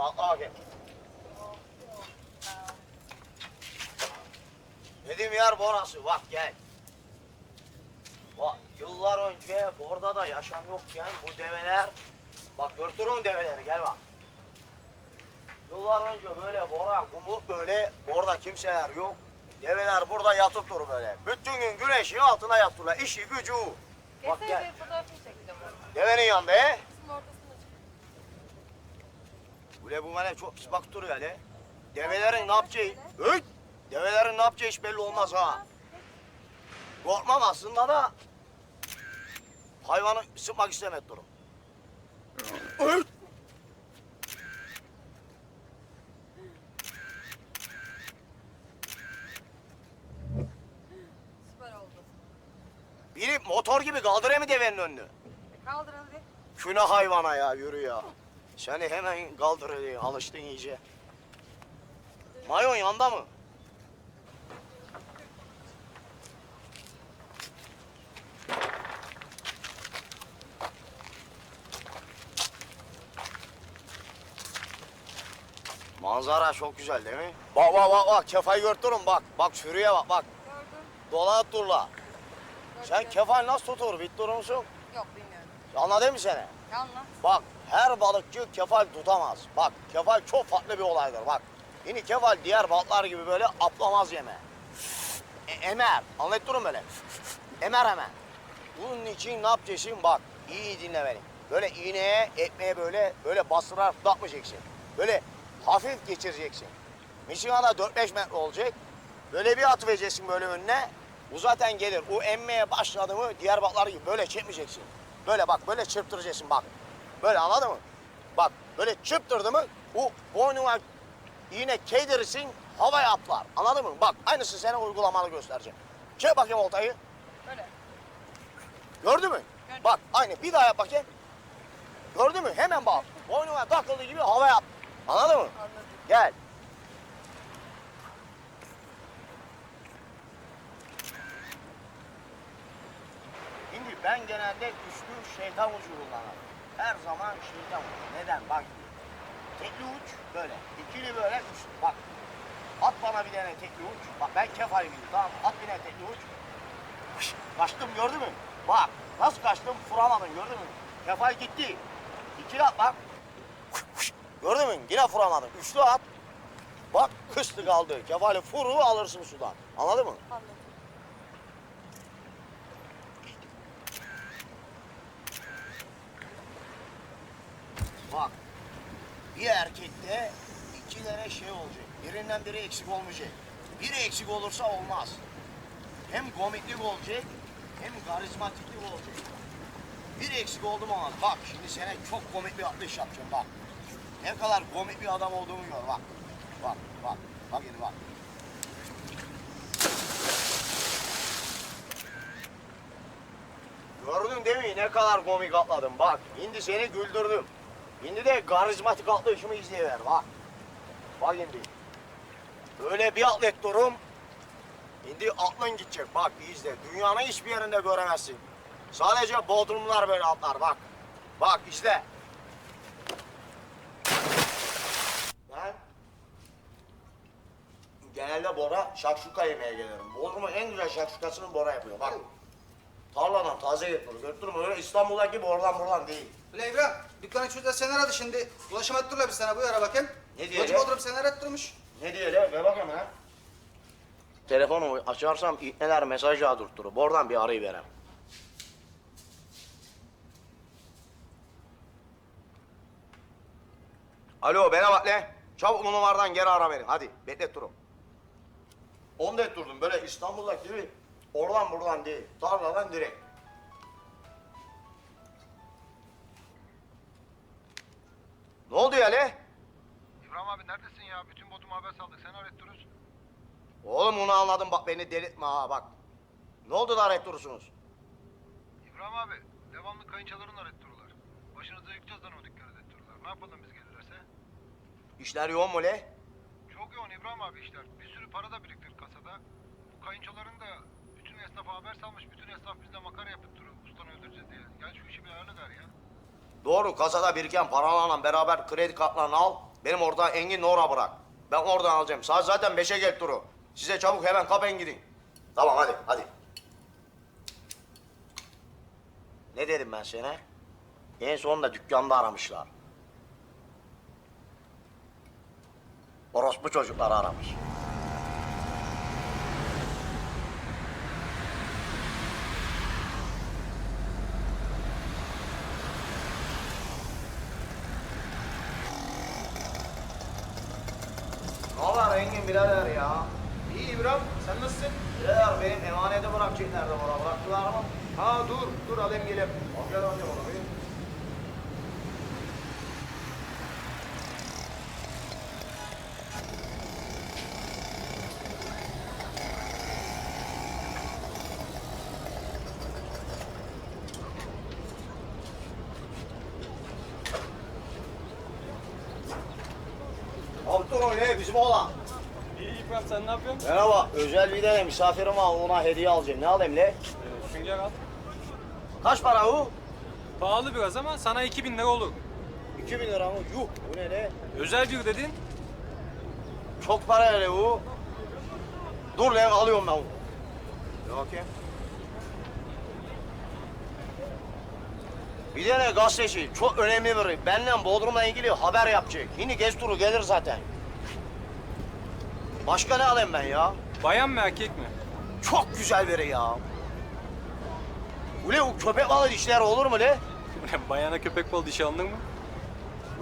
bakayım. Dediğim yer burası. Bak gel. Bak yıllar önce orada da yaşam yokken bu develer bak götürün develeri gel bak. Yıllar önce böyle bora kumluk böyle orada kimseler yok. Develer burada yatıp durur böyle. Bütün gün güneşin altına yattılar. İşi gücü. Bak Geçsene gel. bir fotoğrafını çekeceğim. Devenin yanında he. Ule bu bana çok pis bak duruyor hele. Develerin ne yapacağı... Öy! Develerin ne yapacağı hiç belli olmaz ha. Korkmam aslında da... Hayvanı sıkmak istemet durum. Süper oldu. Biri motor gibi kaldırıyor mu devenin önünü? Kaldır hadi. Şuna hayvana ya yürü ya. Seni hemen kaldırıyor alıştın iyice. Mayon yanda mı? Manzara çok güzel değil mi? Bak bak bak bak kefayı görtürün bak. Bak sürüye bak bak. Gördüm. Dolanıp durla. Sen kefal nasıl tutur? Bit durur musun? Yok bilmiyorum. Anladın mı seni? Bak her balıkçı kefal tutamaz. Bak kefal çok farklı bir olaydır bak. Yine kefal diğer balıklar gibi böyle aplamaz yeme. E, emer. Anlatıyorum böyle. Emer hemen. Bunun için ne yapacaksın bak. iyi dinle beni. Böyle iğneye, ekmeğe böyle böyle bastırarak tutmayacaksın. Böyle hafif geçireceksin. Michigan'a 4-5 metre olacak. Böyle bir at vereceksin böyle önüne. Bu zaten gelir. O emmeye başladı mı diğer balıklar gibi böyle çekmeyeceksin. Böyle bak böyle çırptıracaksın bak. Böyle anladın mı? Bak böyle çırptırdı mı o boynuna iğne keydirirsin havaya atlar. Anladın mı? Bak aynısı sana uygulamalı göstereceğim. Çek bakayım oltayı. Böyle. Gördün mü? Gördüm. Bak aynı bir daha yap bakayım. Gördün mü? Hemen bak. Boynuna takıldığı gibi havaya at. Anladın mı? Anladım. Gel. Şimdi ben genelde üçlü şeytan ucu kullanırım. Her zaman şeytan ucu. Neden? Bak. Tekli uç böyle. ikili böyle üç. Bak. At bana bir tane tekli uç. Bak ben kefal gibi tamam? At bir tane tekli uç. Kaçtım gördün mü? Bak nasıl kaçtım vuramadın gördün mü? Kefal gitti. İkili at bak. Gördün mü? Yine vuramadın. Üçlü at. Bak kıstı kaldı. Kefali furu alırsın sudan. Anladın mı? Anladım. Bak. Bir erkekte iki tane şey olacak. Birinden biri eksik olmayacak. Biri eksik olursa olmaz. Hem komiklik olacak hem karizmatiklik olacak. Bir eksik oldu mu olmaz. Bak şimdi sana çok komik bir atlayış yapacağım bak. Ne kadar komik bir adam olduğumu gör bak. Bak bak bak yine bak. Gördün değil mi ne kadar komik atladım bak. Şimdi seni güldürdüm. Şimdi de karizmatik atlayışımı izleyiver bak. Bak şimdi. Böyle bir atlet durum. Şimdi aklın gidecek bak bir izle. Dünyanın hiçbir yerinde göremezsin. Sadece bodrumlar böyle atlar bak. Bak izle. Ben genelde Bora şakşuka yemeye gelirim. Bodrum'un en güzel şakşukasını Bora yapıyor bak. Tarladan taze getiriyor. Götürme öyle İstanbul'daki gibi oradan buradan değil. Ulan İbrahim, dükkanın çocuğu seni aradı şimdi. Ulaşım ettirler bir sana, buyur ara bakayım. Ne diyor Hoca ya? oturup seni aratırmış. Ne diye lan? Ver bakayım ha. Telefonu açarsam neler mesaj yağdırtırır. Oradan bir arayı verem. Alo bana bak lan. Çabuk bu numaradan geri ara beni. Hadi beklet durum. Onda et durdum. Böyle İstanbul'daki gibi oradan buradan değil. Tarladan direkt. Oğlum onu anladım bak beni delirtme ha bak. Ne oldu da arayıp durursunuz? İbrahim abi devamlı kayınçaların öğrettiriyorlar. Başınıza yıkacağız lan o dükkanı öğrettiriyorlar. Ne yapalım biz gelirlerse? İşler yoğun mu le? Çok yoğun İbrahim abi işler. Bir sürü para da biriktir kasada. Bu kayınçaların da bütün esnafa haber salmış. Bütün esnaf bizde makara yapıp duruyor. Ustanı öldüreceğiz diye. Gel şu işi bir ayarla der ya. Doğru kasada biriken paralarla beraber kredi kartlarını al. Benim orada Engin Nora bırak. Ben oradan alacağım. Saat zaten beşe gel turu. Size çabuk hemen kapın gidin. Tamam hadi hadi. Ne dedim ben sana? En sonunda dükkanda aramışlar. Orospu çocukları aramış. Ne haber Engin birader ya? İyi İbrahim sen nasılsın? Birader benim emaneti bırakacaklardı bana. Bıraktılar mı? Ha dur dur alayım gelip. Al gel bir. Abi dur öyle bizim oğlan. İyi İbrahim sen ne yapıyorsun? Merhaba, özel bir tane misafirim var, ona hediye alacağım. Ne alayım le? Sünger al. Kaç para bu? Pahalı biraz ama sana 2000 lira olur. 2000 lira mı? Yuh, bu ne le? Özel bir dedin. Çok para le bu. Dur lan, alıyorum ben. Bir bakayım. Bir tane gazeteci, çok önemli biri. Benden Bodrum'la ilgili haber yapacak. Yine gez turu gelir zaten. Başka ne alayım ben ya? Bayan mı erkek mi? Çok güzel biri ya. Ule o köpek balığı dişleri olur mu le? Bayana köpek balı dişi alınır mı?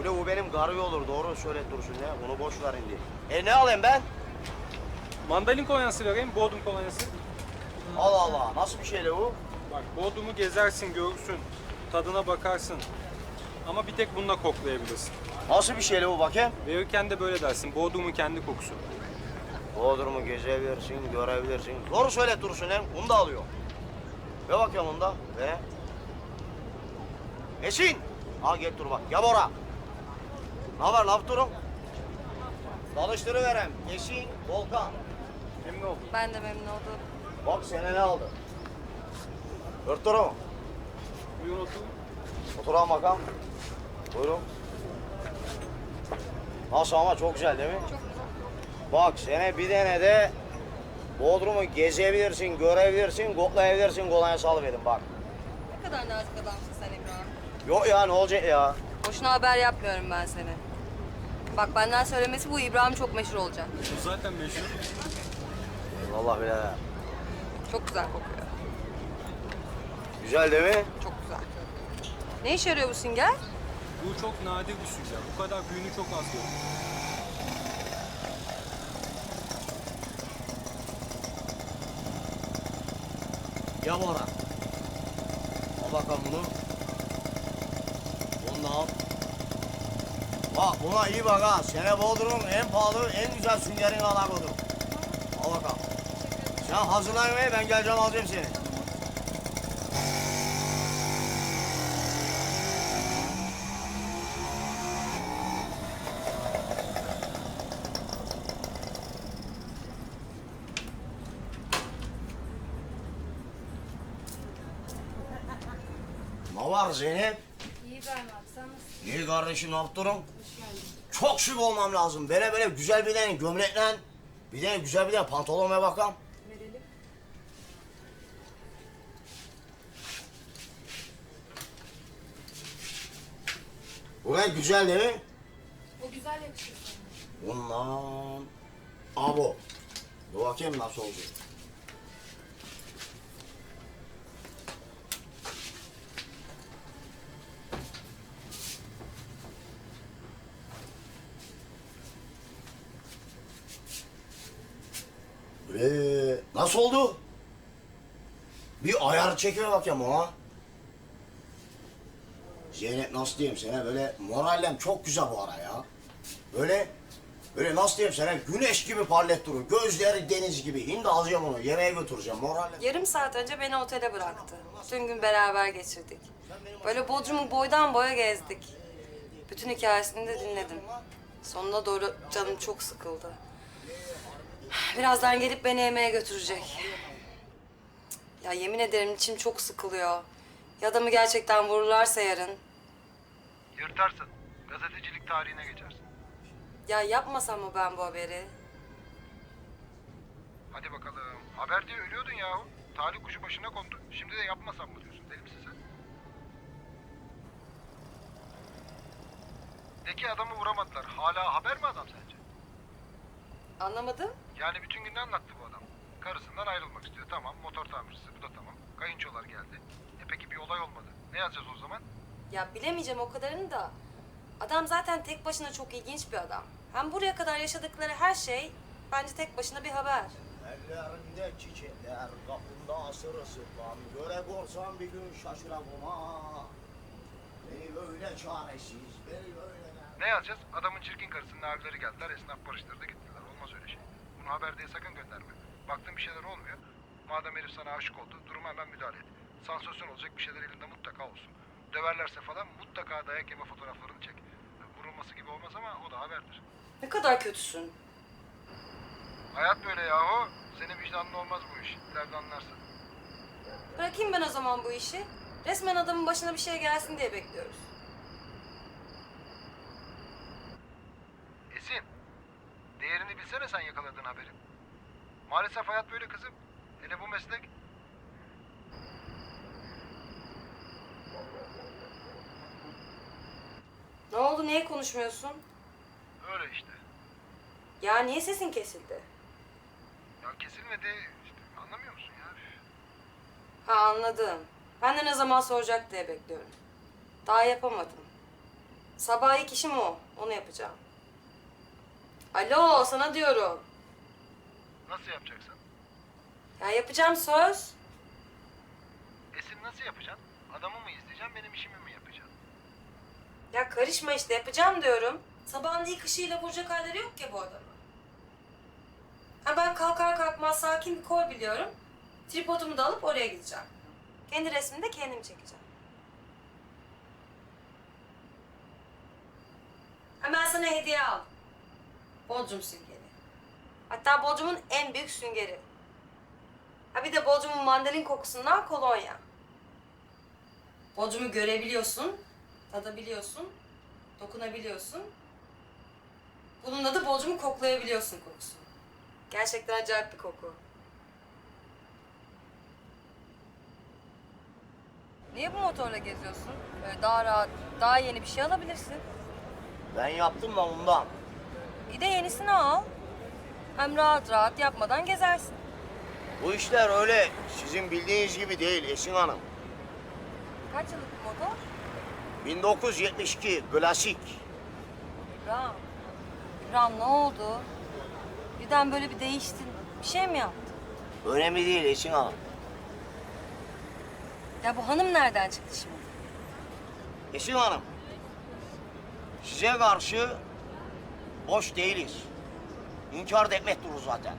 Ule o benim garı olur doğru söyle dursun ya. Onu boş ver şimdi. E ne alayım ben? Mandalin kolonyası vereyim, Bodrum kolonyası. Allah Allah nasıl bir şey le bu? Bak Bodrum'u gezersin, görürsün. Tadına bakarsın. Ama bir tek bununla koklayabilirsin. Nasıl bir şey le bu bakayım? Verirken de böyle dersin. Bodrum'un kendi kokusu. Bodrum'u gezebilirsin, görebilirsin. Doğru söyle dursun hem onu da alıyor. Ve bakıyorum onu da. Ve? Esin! Al gel dur bak. Ya Bora. Ne haber ne yaptırım? Tanıştırıverem. Esin, Volkan. Memnun oldum. Ben de memnun oldum. Bak sene ne aldı? Örtürüm. Buyurun oturun. Oturan bakalım. Buyurun. Nasıl ama çok güzel değil mi? Çok güzel. Bak sene bir tane de Bodrum'u gezebilirsin, görebilirsin, koklayabilirsin kolonya salıverin bak. Ne kadar nazik adamsın sen İbrahim. Yok ya ne olacak ya? Boşuna haber yapmıyorum ben seni. Bak benden söylemesi bu İbrahim çok meşhur olacak. Bu zaten meşhur. Vallahi birader. Çok güzel kokuyor. Güzel değil mi? Çok güzel. Ne işe yarıyor bu sünger? Bu çok nadir bir sünger. Bu kadar büyüğünü çok az gördüm. Ya Bora. Al bakalım bunu. Bunu da al. Bak buna iyi bak ha. Sene Bodrum'un en pahalı, en güzel süngerini alan odur. Al bakalım. Sen hazırlan ben geleceğim alacağım seni. Ne var Zeynep? İyi ben abi sen nasılsın? İyi kardeşim ne yaptırım? Çok şık olmam lazım. Böyle böyle güzel bir tane gömlekle, bir tane güzel bir tane pantolonla bakalım. Verelim. Bu renk güzel değil mi? O güzel yakışır sana. Bundan... Abo. Dur bakayım nasıl oldu. Ee, nasıl oldu? Bir ayar çekime bakayım ona. Zeynep nasıl diyeyim sana böyle morallem çok güzel bu ara ya. Böyle böyle nasıl diyeyim sana güneş gibi parlet durur. Gözleri deniz gibi. Şimdi alacağım onu yemeğe götüreceğim morallem. Yarım saat önce beni otele bıraktı. Tüm gün beraber geçirdik. Böyle Bodrum'u boydan boya gezdik. Bütün hikayesini de dinledim. Sonuna doğru canım çok sıkıldı. Birazdan gelip beni yemeğe götürecek. Ya yemin ederim içim çok sıkılıyor. Ya da mı gerçekten vururlarsa yarın? Yırtarsın. Gazetecilik tarihine geçersin. Ya yapmasam mı ben bu haberi? Hadi bakalım. Haber diye ölüyordun yahu. Talih kuşu başına kondu. Şimdi de yapmasam mı diyorsun? Deli misin sen? De ki adamı vuramadılar. Hala haber mi adam sence? Anlamadım. Yani bütün gün ne anlattı bu adam? Karısından ayrılmak istiyor. Tamam. Motor tamircisi. Bu da tamam. Kayınçolar geldi. E peki bir olay olmadı. Ne yazacağız o zaman? Ya bilemeyeceğim o kadarını da. Adam zaten tek başına çok ilginç bir adam. Hem buraya kadar yaşadıkları her şey bence tek başına bir haber. Ellerinde çiçekler, kapında sırılsıklam. Göre korsan bir gün şaşıram ama. Beni böyle çaresiz, beni böyle... Ne yazacağız? Adamın çirkin karısının abileri geldiler. Esnaf barıştırdı gittiler. Olmaz öyle şey. Bunu haber diye sakın gönderme. Baktın bir şeyler olmuyor. Madem herif sana aşık oldu, duruma hemen müdahale et. Sansasyon olacak bir şeyler elinde mutlaka olsun. Döverlerse falan mutlaka dayak yeme fotoğraflarını çek. Vurulması gibi olmaz ama o da haberdir. Ne kadar kötüsün. Hayat böyle yahu. Senin vicdanın olmaz bu iş. İleride anlarsın. Bırakayım ben o zaman bu işi. Resmen adamın başına bir şey gelsin diye bekliyoruz. Esin, değerini bilsene sen yakaladığın haberin. Maalesef hayat böyle kızım. Hele bu meslek. Ne oldu niye konuşmuyorsun? Öyle işte. Ya niye sesin kesildi? Ya kesilmedi. İşte anlamıyor musun ya? Ha anladım. Ben de ne zaman soracak diye bekliyorum. Daha yapamadım. Sabah ilk işim o. Onu yapacağım. Alo sana diyorum. Nasıl yapacaksın? Ya yapacağım söz. Esin nasıl yapacaksın? Adamı mı izleyeceksin, benim işimi mi yapacaksın? Ya karışma işte yapacağım diyorum. Sabahın ilk ışığıyla vuracak halleri yok ki bu adamın. Ha ben kalkar kalkmaz sakin bir koy biliyorum. Tripodumu da alıp oraya gideceğim. Kendi resmini de kendim çekeceğim. Ha ben sana hediye al. Bodrum süngeri. Hatta Bodrum'un en büyük süngeri. Ha bir de Bodrum'un mandalin kokusundan kolonya. Bodrum'u görebiliyorsun, tadabiliyorsun, dokunabiliyorsun. Bununla da Bodrum'u koklayabiliyorsun kokusu. Gerçekten acayip bir koku. Niye bu motorla geziyorsun? Böyle daha rahat, daha yeni bir şey alabilirsin. Ben yaptım da ondan. Bir de yenisini al. Hem rahat rahat yapmadan gezersin. Bu işler öyle sizin bildiğiniz gibi değil Esin Hanım. Kaç yıllık bir motor? 1972 klasik. İbrahim. İbrahim ne oldu? Birden böyle bir değiştin. Bir şey mi yaptın? Önemli değil Esin Hanım. Ya bu hanım nereden çıktı şimdi? Esin Hanım, size karşı boş değiliz. İnkar da etmek durur zaten.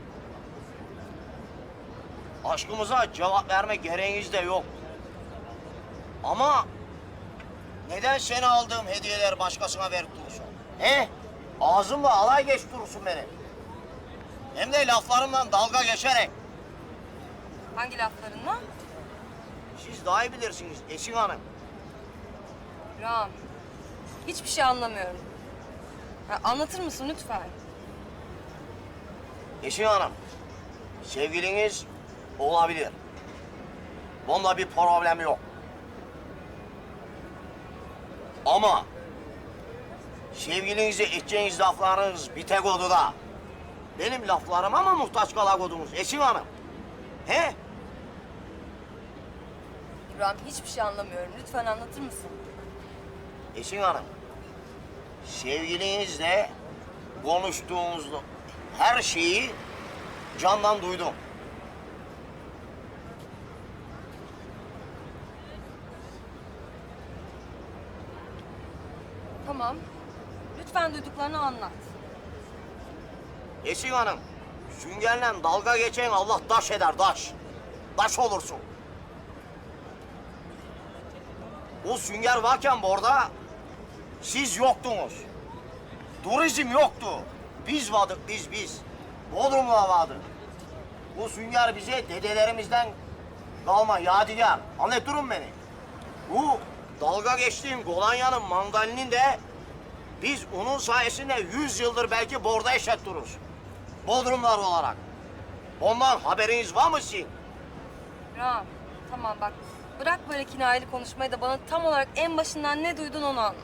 Aşkımıza cevap verme gereğiniz de yok. Ama neden seni aldığım hediyeler başkasına verip durursun? He? Ağzımla alay geç durursun benim. Hem de laflarımdan dalga geçerek. Hangi laflarınla? Siz daha iyi bilirsiniz Esin Hanım. İbrahim. Hiçbir şey anlamıyorum. Ya anlatır mısın lütfen? Esin Hanım, sevgiliniz olabilir. Bunda bir problem yok. Ama sevgilinize edeceğiniz laflarınız bir tek odada. Benim laflarıma mı muhtaç kalakodunuz Esin Hanım? He? İbrahim hiçbir şey anlamıyorum. Lütfen anlatır mısın? Esin Hanım, sevgilinizle konuştuğunuz her şeyi candan duydum. Tamam. Lütfen duyduklarını anlat. Esin Hanım, süngerle dalga geçen Allah daş eder, daş. Daş olursun. O sünger varken orada siz yoktunuz. Turizm yoktu. Biz vardık, biz, biz. Bodrum'la vardı. Bu sünger bize dedelerimizden kalma yadigar. Anlatırım beni. Bu dalga geçtiğim Golanya'nın mandalinin de Biz onun sayesinde 100 yıldır belki borda yaşatırız. Bodrumlar olarak. Ondan haberiniz var mı sizin? Ram, tamam bak. Bırak böyle kinayeli konuşmayı da bana tam olarak en başından ne duydun onu anlat.